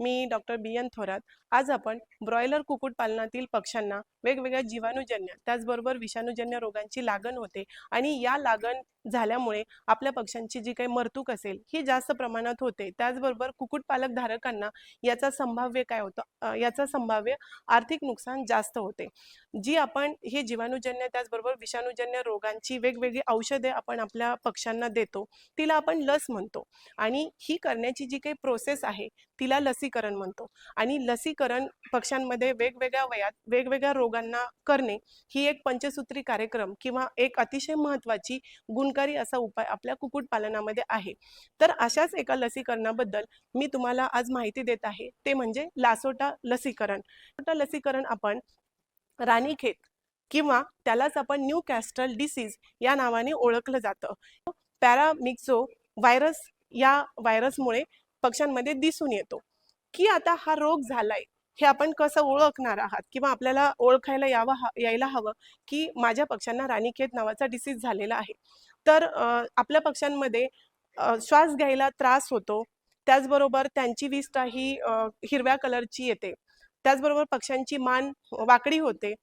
मी doctor B N Thorat. आज आपण broiler कुक्कुटपालनातील पक्ष्यांना वेगवेगळ्या जीवाणूजन्य त्याचबरोबर विषाणूजन्य रोगांची लागण होते आणि या लागण झाल्यामुळे आपल्या पक्ष्यांची जी काही मरतूक असेल ही जास्त प्रमाणात होते. त्याचबरोबर कुक्कुटपालक धारकांना याचा संभाव्य काय होतं? याचा संभाव्य आर्थिक नुकसान जास्त होते. जी आपण हे जीवाणूजन्य त्याचबरोबर विषाणूजन्य रोगांची वेगवेगळी औषधे आपण आपल्या पक्ष्यांना देतो तिला आपण लस म्हणतो आणि ही करण्याची जी काही प्रोसेस आहे तिला लसी लसीकरण म्हणतो. आणि लसीकरण पक्ष्यांमध्ये वेगवेगळ्या वयात वेगवेगळ्या रोगांना करणे ही एक पंचसूत्री कार्यक्रम किंवा एक अतिशय महत्त्वाची गुणकारी असा उपाय आपल्या कुक्कुटपालनामध्ये आहे. तर अशाच एका लसीकरणाबद्दल मी तुम्हाला आज माहिती देत आहे. ते म्हणजे लासोटा लसीकरण. लासोटा लसीकरण आपण राणीखेत किंवा त्यालाच आपण न्यू कॅस्ट्रल डिसीज या नावाने ओळखलं जातं. पॅरामिक्सो व्हायरस या व्हायरसमुळे पक्ष्यांमध्ये दिसून येतो. की आता हा रोग झालाय हे आपण कसं ओळखणार आहात? किंवा आपल्याला ओळखायला यावं यायला हवं की माझ्या पक्ष्यांना राणीखेत नावाचा डिसीज झालेला आहे. तर आपल्या पक्ष्यांमध्ये श्वास घ्यायला त्रास होतो. त्याचबरोबर त्यांची विष्ठा ही हिरव्या कलरची येते. त्याचबरोबर पक्ष्यांची मान वाकडी होते.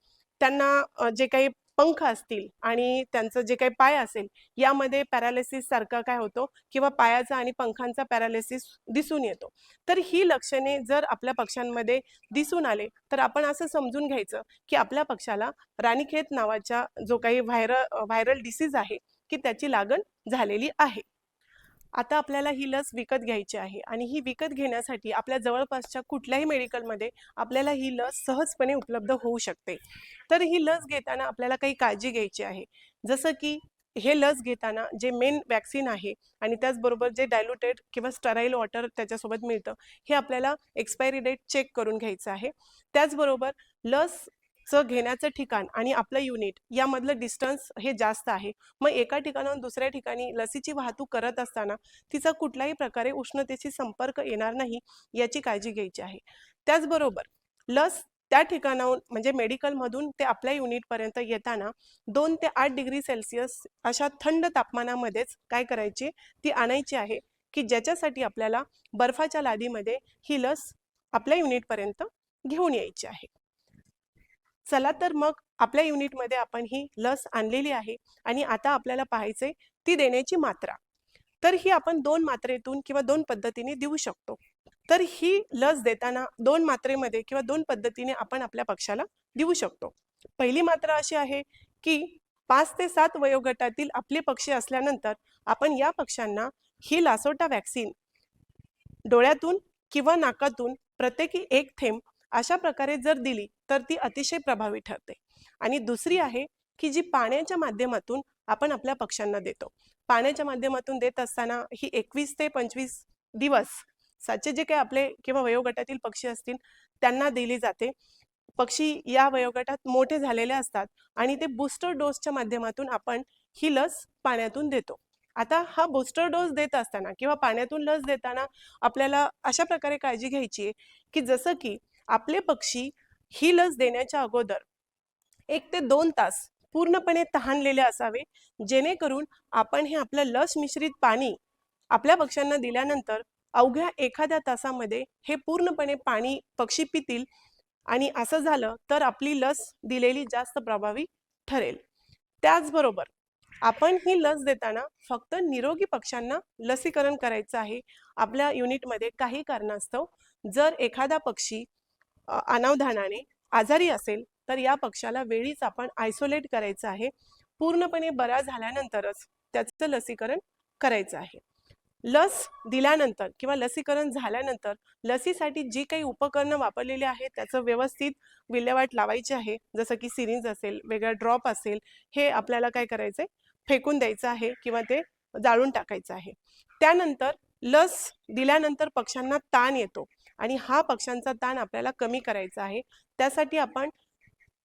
त्यांना जे काही पंख असतील आणि त्यांचं जे काही पाय असेल यामध्ये पॅरालिसिस सारखा काय होतो किंवा पायाचा आणि पंखांचा पॅरालिसिस दिसून येतो. तर ही लक्षणे जर आपल्या पक्ष्यांमध्ये दिसून आले तर आपण असं समजून घ्यायचं की आपल्या पक्षाला राणीखेत नावाच्या जो काही व्हायर व्हायरल डिसीज आहे की त्याची लागण झालेली आहे. आता आपल्याला ही लस विकत घ्यायची आहे आणि ही विकत घेण्यासाठी आपल्या जवळपासच्या कुठल्याही मेडिकलमध्ये आपल्याला ही लस सहजपणे उपलब्ध होऊ शकते. तर ही लस घेताना आपल्याला काही काळजी घ्यायची आहे. जसं की हे लस घेताना जे मेन वॅक्सिन आहे आणि त्याचबरोबर जे डायल्युटेड किंवा स्टराईल वॉटर त्याच्यासोबत मिळतं हे आपल्याला एक्सपायरी डेट चेक करून घ्यायचं आहे. त्याचबरोबर चं घेण्याचं ठिकाण आणि आपलं युनिट यामधलं डिस्टन्स हे जास्त आहे. मग एका ठिकाणाहून दुसऱ्या ठिकाणी लसीची वाहतूक करत असताना तिचा कुठल्याही प्रकारे उष्णतेशी संपर्क येणार नाही याची काळजी घ्यायची आहे. त्याचबरोबर लस त्या ठिकाणाहून म्हणजे मेडिकलमधून ते आपल्या युनिटपर्यंत येताना दोन ते आठ डिग्री सेल्सिअस अशा थंड तापमानामध्येच काय करायची? ती आणायची आहे की ज्याच्यासाठी आपल्याला बर्फाच्या लादीमध्ये ही लस आपल्या युनिटपर्यंत घेऊन यायची आहे. चला तर मग आपल्या युनिटमध्ये आपण ही लस आणलेली आहे आणि आता आपल्याला पाहायचे ती देण्याची मात्रा. तर ही आपण दोन मात्रेतून किंवा दोन पद्धतीने देऊ शकतो. तर ही लस देताना दोन मात्रेमध्ये किंवा दोन पद्धतीने आपण आपल्या पक्षाला देऊ शकतो. पहिली मात्रा अशी आहे की पाच ते सात वयोगटातील आपले पक्षी असल्यानंतर आपण या पक्ष्यांना ही लासोटा वॅक्सिन डोळ्यातून किंवा नाकातून प्रत्येकी एक थेंब अशा प्रकारे जर दिली तर ती अतिशय प्रभावी ठरते. आणि दुसरी आहे की जी पाण्याच्या माध्यमातून आपण आपल्या पक्ष्यांना देतो. पाण्याच्या माध्यमातून देत असताना ही एकवीस ते पंचवीस दिवस साचे जे काही आपले किंवा वयोगटातील पक्षी असतील त्यांना दिली जाते. पक्षी या वयोगटात मोठे झालेले असतात आणि ते बूस्टर डोसच्या माध्यमातून आपण ही लस पाण्यातून देतो. आता हा बूस्टर डोस देत असताना किंवा पाण्यातून लस देताना आपल्याला अशा प्रकारे काळजी घ्यायची आहे की जसं की आपले पक्षी ही लस देण्याच्या अगोदर एक ते दोन तास पूर्णपणे तहानलेले असावे जेणेकरून आपण हे आपलं लस मिश्रित पाणी आपल्या पक्ष्यांना दिल्यानंतर अवघ्या एखाद्या तासामध्ये हे पूर्णपणे पाणी पक्षी पितील आणि असं झालं तर आपली लस दिलेली जास्त प्रभावी ठरेल. त्याचबरोबर आपण ही लस देताना फक्त निरोगी पक्ष्यांना लसीकरण करायचं आहे आपल्या युनिटमध्ये काही कारणास्तव जर एखादा पक्षी अनावधानाने आजारी असेल तर या पक्षाला वेळीच आपण आयसोलेट करायचं आहे. पूर्णपणे बरा झाल्यानंतरच त्याचं लसीकरण करायचं आहे. लस दिल्यानंतर किंवा लसीकरण झाल्यानंतर लसीसाठी जी काही उपकरणं वापरलेली आहेत त्याचं व्यवस्थित विल्हेवाट लावायची आहे. जसं की सिरिंज असेल वेगळा ड्रॉप असेल हे आपल्याला काय करायचं आहे फेकून द्यायचं आहे किंवा ते जाळून टाकायचं आहे. त्यानंतर लस दिल्यानंतर पक्ष्यांना ताण येतो. आणि हा पक्ष्यांचा ताण आपल्याला कमी करायचा आहे. त्यासाठी आपण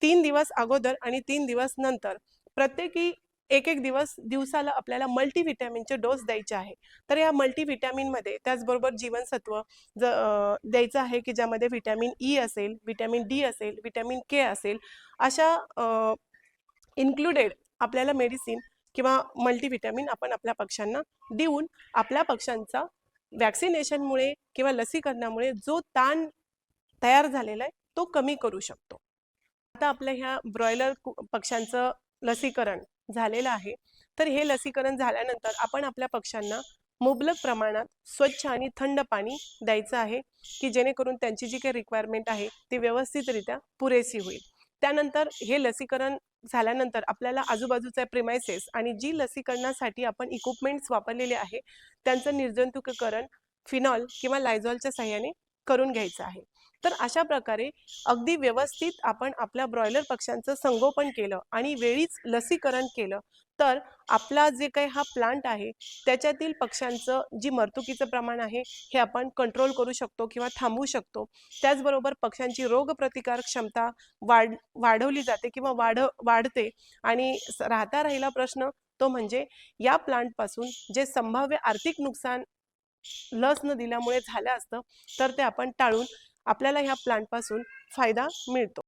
तीन दिवस अगोदर आणि तीन दिवस नंतर प्रत्येकी एक एक दिवस दिवसाला आपल्याला मल्टीव्हिटॅमिनचे डोस द्यायचे आहे. तर या मल्टीव्हिटॅमिनमध्ये त्याचबरोबर जीवनसत्व ज द्यायचं आहे की ज्यामध्ये व्हिटॅमिन ई असेल व्हिटॅमिन डी असेल व्हिटॅमिन के असेल अशा इन्क्लुडेड आपल्याला मेडिसिन किंवा मल्टीव्हिटॅमिन आपण आपल्या पक्ष्यांना देऊन आपल्या पक्ष्यांचा वॅक्सिनेशनमुळे किंवा लसीकरणामुळे जो ताण तयार झालेला आहे तो कमी करू शकतो. आता आपल्या ह्या ब्रॉयलर पक्ष्यांचं लसीकरण झालेलं आहे. तर हे लसीकरण झाल्यानंतर आपण आपल्या पक्ष्यांना मुबलक प्रमाणात स्वच्छ आणि थंड पाणी द्यायचं आहे की जेणेकरून त्यांची जी काही रिक्वायरमेंट आहे ती व्यवस्थितरित्या पुरेसी होईल. त्यानंतर हे लसीकरण झाल्यानंतर आपल्याला आजूबाजूचा प्रिमायसेस आणि जी लसीकरणासाठी आपण इक्विपमेंट्स वापरलेले आहे त्यांचं निर्जंतुकीकरण फिनॉल किंवा लायझॉलच्या सहाय्याने करून घ्यायचं आहे. तर अशा प्रकारे अगदी व्यवस्थित आपण आपल्या ब्रॉयलर पक्ष्यांचं संगोपन केलं आणि वेळीच लसीकरण केलं तर आपला जे काही हा प्लांट आहे त्याच्यातील पक्ष्यांचं जी मर्तुकीचं प्रमाण आहे हे आपण कंट्रोल करू शकतो किंवा थांबवू शकतो. त्याचबरोबर पक्ष्यांची रोगप्रतिकार क्षमता वाढ वाढवली जाते किंवा वाढ वाढते. आणि राहता राहिला प्रश्न तो म्हणजे या प्लांटपासून जे संभाव्य आर्थिक नुकसान लस न दिल्यामुळे झालं असतं तर ते आपण टाळून आपल्याला ह्या प्लांटपासून फायदा मिळतो.